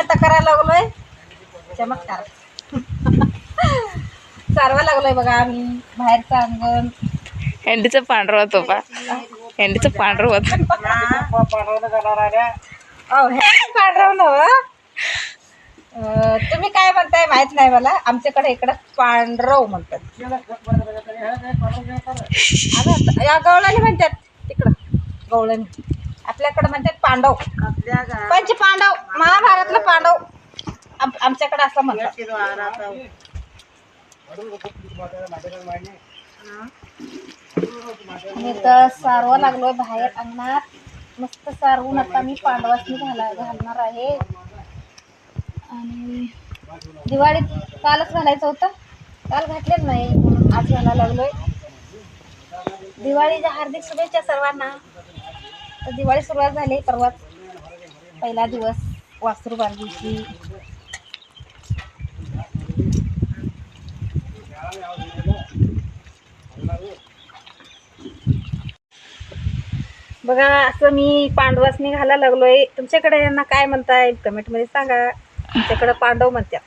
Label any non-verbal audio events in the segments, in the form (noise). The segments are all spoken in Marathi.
आता करायला लागलोय. चमत्कार. (laughs) सारवा लागलोय बघा आम्ही बाहेरचं अंगण. हेंडीचं पांढरं होतं पा हेंडीचं पांढरं होतं. अहो हे पांढरवलं हो. अं, तुम्ही काय म्हणताय माहीत नाही मला. आमच्याकडे इकडं पांढरव म्हणतात. (laughs) गवळणी म्हणतात. तिकडं गवळणी आपल्याकडे म्हणतात पांडव. पंच पांडव महाभारतलं पांडव. आम- आमच्याकडे असं म्हणतात. मी तर सारवा लागलोय बाहेर अंगणात. मस्त सारवून आता मी पांडवासनी घाला घालणार आहे. आणि दिवाळीत कालच घालायचं होतं. काल घातलेच नाही म्हणून आज घालायला लागलोय. दिवाळीच्या हार्दिक शुभेच्छा सर्वांना. तर दिवाळी सुरुवात झाली परवाच पहिला दिवस वासरू बांधीची. बघा असं मी पांडवासनी घालायला लागलोय. तुमच्याकडे यांना काय म्हणताय? कमेंटमध्ये सांगा. तुमच्याकडे पांडव म्हणतात.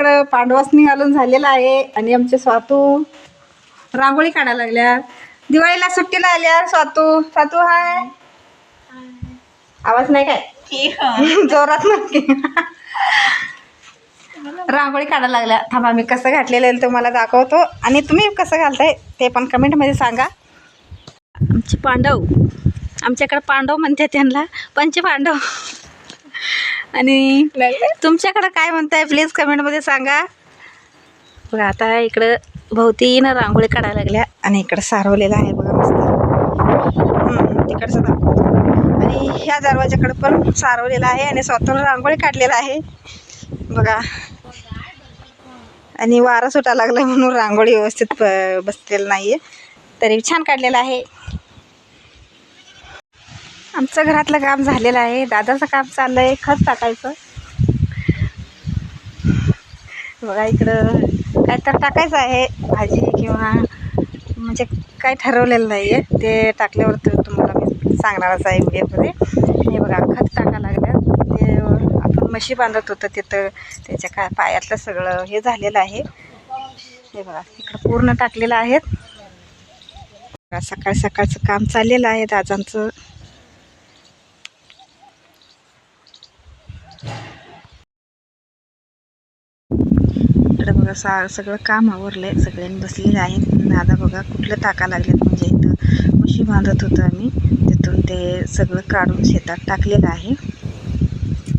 इकडं पांडवासनी घालून झालेला आहे आणि आमचे स्वातू रांगोळी काढायला लागल्या. दिवाळीला सुट्टीला आल्या. स्वातू स्वातू हाय. आवाज नाही काय? (laughs) जोरात नक्की रांगोळी काढायला लागल्या. थांबा मी कसं घातलेलं आहे तुम्हाला दाखवतो. आणि तुम्ही कसं घालताय ते पण कमेंटमध्ये सांगा. आमचे पांडव. आमच्याकडे पांडव म्हणते त्यांना. पंच पांडव आणि तुमच्याकडं काय म्हणताय? प्लीज कमेंटमध्ये सांगा. बघा आता इकडं भोवतीनं रांगोळी काढायला लागल्या आणि इकडं सारवलेलं आहे बघा मस्त. तिकडचं दाखवतो आणि ह्या दरवाजाकडं पण सारवलेलं आहे आणि स्वतःहून रांगोळी काढलेलं आहे. बघा. आणि वारा सुटा लागला म्हणून रांगोळी व्यवस्थित बसलेलं नाही आहे तरी छान काढलेलं आहे. आमचं घरातलं काम झालेलं आहे. दादाचं काम चाललं आहे खत टाकायचं. बघा इकडं काय तर टाकायचं आहे भाजी किंवा म्हणजे काय ठरवलेलं नाही आहे ते टाकल्यावर तर तुम्हाला मी सांगणारच आहे व्हिडिओमध्ये. हे बघा खत टाका लागलं. ते आपण म्हशी बांधत होतं तिथं. त्याच्या काय पायातलं सगळं हे झालेलं आहे. हे बघा इकडं पूर्ण टाकलेलं आहेत. बघा, सकाळ सकाळचं काम चाललेलं आहे दादांचं. इकडे सा सगळं काम आवरलं आहे सगळ्यांनी बसलेले आहेत. दादा बघा कुठलं टाका लागलेत म्हणजे इथं. म्हशी बांधत होतो आम्ही. तिथून ते सगळं काढून शेतात टाकलेलं आहे.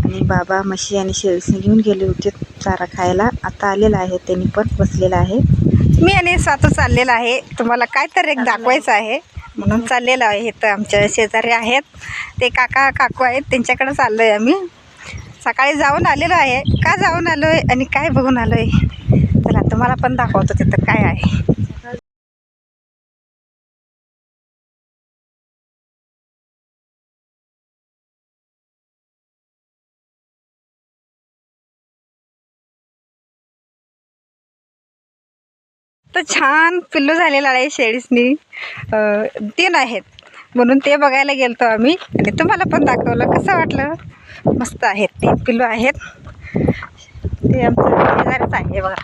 आणि बाबा म्हशी आणि शेळीसने घेऊन गेले होते चारा खायला. आता आलेला आहे त्यांनी पण बसलेला आहे. मी आणि सातू चाललेला आहे. तुम्हाला काय तर एक दाखवायचं आहे. म्हणून चाललेलं आहे. इथं आमच्या शेजारी आहेत. ते काका काकू आहेत. त्यांच्याकडे चाललो आहे आम्ही. सकाळी जाऊन आलेलो आहे. का जाऊन आलो आहे आणि काय बघून आलो आहे तुम्हाला पण दाखवतो तिथं काय आहे. तर छान पिल्लू झालेला आहे शेळीसनी अं, तीन आहेत म्हणून ते बघायला गेलतो आम्ही आणि तुम्हाला पण दाखवलं. कसं वाटलं? मस्त आहेत. तीन पिल्लू आहेत. ते आमचं शेजारच आहे बघा.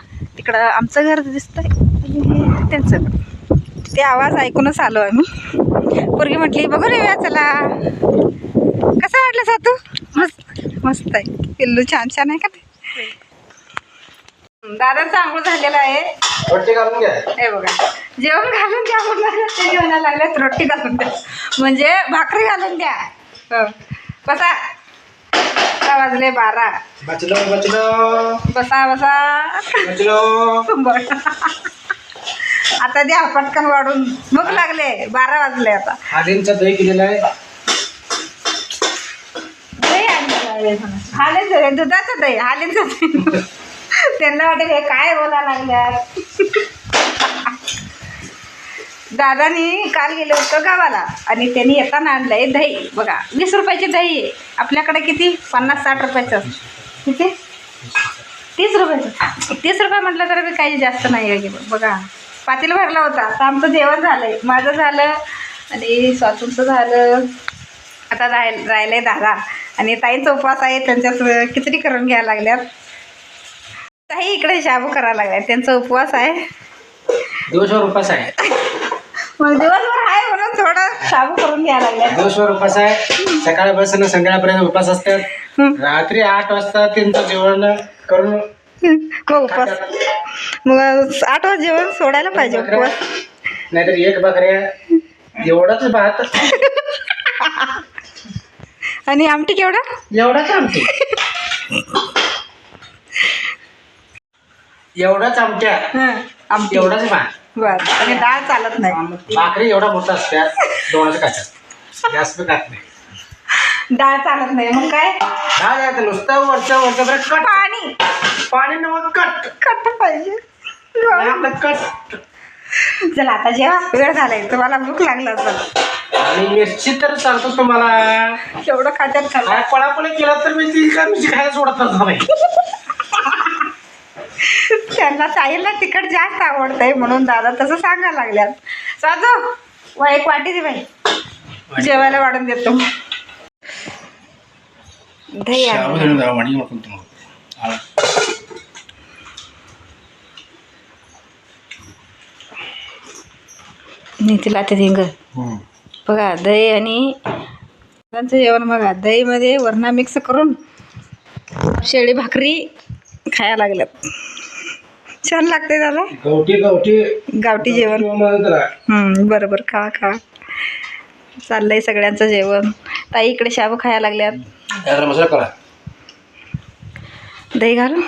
तिकडं आमचं घर दिसतंय. आणि हे त्यांचं. घर. ते आवाज ऐकूनच आलो आम्ही. पोरगी म्हटली बघू रे चला. कसं वाटलं सातू? मस्त. मस्त आहे. पिल्लू छान छान आहे का ते? दादाचं आंघोळ झालेलं आहे. रोटी घालून घ्या. हे बघा. जेवण घालून द्या म्हणून. ते जेवणाला लागल्यात रोटी घालून द्या. म्हणजे भाकरी घालून द्या. हो. बसा. आता वाजले बारा. बचलो बचलो. बसा बसा. बचलो. बरं. आता द्या पटकन वाढून. भूक लागले. बारा वाजले आता. हालींचा दही केलेला आहे. दही आणलेलं आहे. हालेचं दुधाचं दही हालेचं त्यांना वाटेल हे काय बोला लागल्यात? दादानी काल गेलो होतो गावाला आणि त्यांनी येताना आणलंय दही. बघा वीस रुपयाची दही आहे. आपल्याकडे किती? पन्नास साठ रुपयाचं किती? तीस रुपयाचं. तीस रुपये म्हटलं तर बी काही जास्त नाही आहे बघा. पातील भरला होता. आता आमचं जेवण झालंय. माझं झालं आणि स्वातूंचं झालं. आता राय राहिलंय दादा. आणि ताईंचा उपवास आहे त्यांच्यात खिचडी करून घ्यायला लागल्यात. ताई इकडे शाबू करायला लागल्या. त्यांचा उपवास आहे. दोनशे उपास आहे. मग दिवसभर आहे म्हणून थोडं शाबू करून घ्यायला लागल्यात. दिवसभर उपास आहे. सकाळपासून संध्याकाळपर्यंत उपास असतात. रात्री आठ वाजता त्यांचं जेवण करून मग उपवास मग आठ वाजता जेवण सोडायला पाहिजे उपवास नाहीतर एक बकऱ्या. एवढाच भात. आणि आमटी केवढं? एवढाच आमटी. (laughs) एवढाच आमट्या. आमटी. एवढाच भात. बरं. आणि डाळ चालत नाही. भाकरी एवढा मोठा असत्या दोनच खातात जास्त खात नाही. डाळ चालत नाही. मग काय? काय आहे ते नुसतं वरच्या वरच्या बरं कट. पाणी. पाणी न मग कट. कट पाहिजे. आपलं कट. चला आता जेव्हा वेळ झालाय. तुम्हाला भूक लागला असेल. आणि मिरची तर सांगतो तुम्हाला. केवढं खात्यात खाल्ला काय पळापळी केला तर मी ती काय मिरची खायला सोडत बाई त्यांना ताईला तिखट जास्त आवडतंय म्हणून दादा तसं सांगायला लागल्यात. साजो वा एक वाटी दे बाई. जेवायला वाढून देतो. दही तिला ते रिंग बघा दही आणि त्यांचं जेवण बघा. दहीमध्ये वरणा मिक्स करून शेळी भाकरी खायला लागल्यात. छान लागते दादा. गवठी गवठी. गावठी जेवण. हं, बरं बरं खा खा. चाललंय सगळ्यांचं जेवण. ताई इकडे शाबू खायला लागल्यात. मसाला करा. दही घालू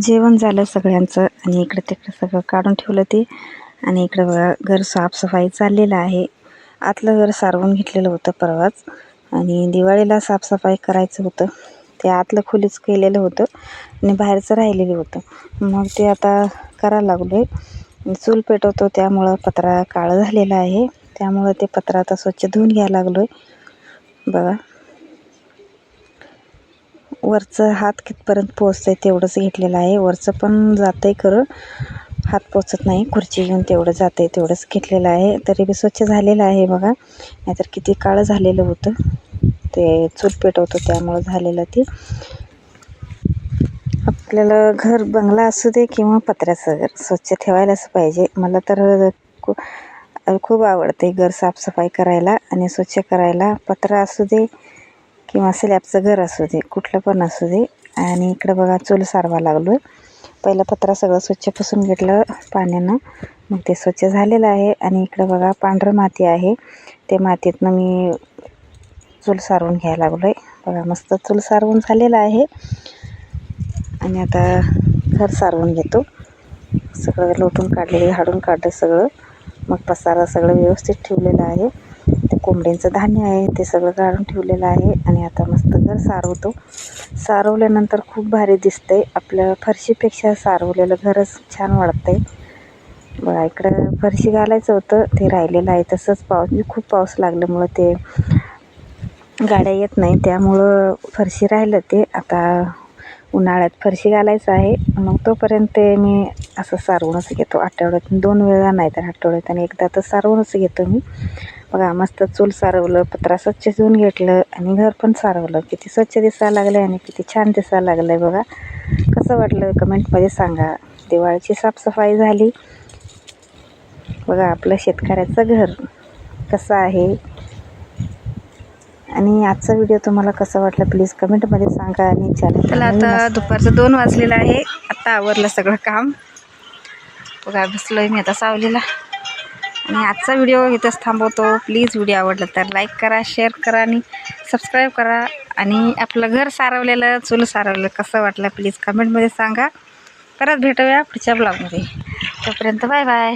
जेवण झालं सगळ्यांचं आणि इकडे तिकडे सगळं काढून ठेवलं ते. आणि इकडे बघा घर साफसफाई चाललेलं आहे. आतलं घर सारवून घेतलेलं होतं परवाच. आणि दिवाळीला साफसफाई करायचं होतं. ते आतलं खोलीच केलेलं होतं आणि बाहेरचं राहिलेलं होतं. मग ते आता करायला लागलो आहे चूल पेटवतो त्यामुळं पत्रा काळं झालेला आहे. त्यामुळं ते पत्रा आता स्वच्छ धुवून घ्यायला लागलो आहे बघा. वरचं हात कितपर्यंत पोचतं आहे तेवढंच घेतलेलं आहे. वरचं पण जातं आहे खरं. हात पोचत नाही. खुर्ची घेऊन तेवढं जातं आहे तेवढंच घेतलेलं आहे. तरी बी स्वच्छ झालेलं आहे बघा. नाहीतर किती काळं झालेलं होतं. ते चूल पेटवतो त्यामुळं झालेलं ते. आपल्याला घर बंगला असू दे किंवा पत्र्याचं घर स्वच्छ ठेवायलाच पाहिजे. मला तर खू खूप आवडते घर साफसफाई करायला आणि स्वच्छ करायला. पत्रा असू दे किंवा स्लॅबचं घर असू दे कुठलं पण असू दे. आणि इकडं बघा चूल सारवा लागलो. आहे पहिलं पत्रा सगळं स्वच्छ पुसून घेतलं पाण्यानं. मग ते स्वच्छ झालेलं आहे. आणि इकडं बघा पांढरं माती आहे. ते मातीतनं मी चूल सारवून घ्यायला लागलो आहे बघा मस्त चूल सारवून झालेलं आहे. आणि आता घर सारवून घेतो. सगळं लोटून काढलेलं हाडून काढलं सगळं. मग पसारा सगळं व्यवस्थित ठेवलेलं आहे. ते कोंबड्यांचं धान्य आहे ते सगळं काढून ठेवलेलं आहे. आणि आता मस्त घर सारवतो. सारवल्यानंतर खूप भारी दिसतंय. आपल्या फरशीपेक्षा सारवलेलं घरच छान वाटतंय बघा इकडं फरशी घालायचं होतं ते राहिलेलं आहे. तसंच पाऊस खूप पाऊस लागल्यामुळं ते गाड्या येत नाही त्यामुळं फरशी राहिलं ते. आता उन्हाळ्यात फरशी घालायचं आहे. मग तोपर्यंत ते मी असं सारवूनच घेतो. आठवड्यातून दोन वेळा नाही तर आठवड्यातून एकदा तर सारवूनच घेतो मी. बघा मस्त चूल सारवलं पत्रा स्वच्छ धुवून घेतलं आणि घर पण सारवलं. किती स्वच्छ दिसायला लागलं आणि किती छान दिसायला लागलं आहे बघा. कसं वाटलं कमेंटमध्ये सांगा. दिवाळीची साफसफाई झाली. बघा आपलं शेतकऱ्याचं घर कसं आहे? आणि आजचा व्हिडिओ तुम्हाला कसा वाटला प्लीज कमेंटमध्ये सांगा आणि चॅनल चला आता दुपारचं दोन वाजलेलं आहे. आता आवरलं सगळं काम. बघा बसलो आहे मी आता सावलीला. आणि आजचा व्हिडिओ इथंच थांबवतो. प्लीज व्हिडिओ आवडला तर लाईक करा शेअर करा आणि सबस्क्राईब करा. आणि आपलं घर सारवलेलं चूल सारवलेलं कसं वाटलं प्लीज कमेंटमध्ये सांगा. परत भेटूया पुढच्या ब्लॉगमध्ये तोपर्यंत बाय बाय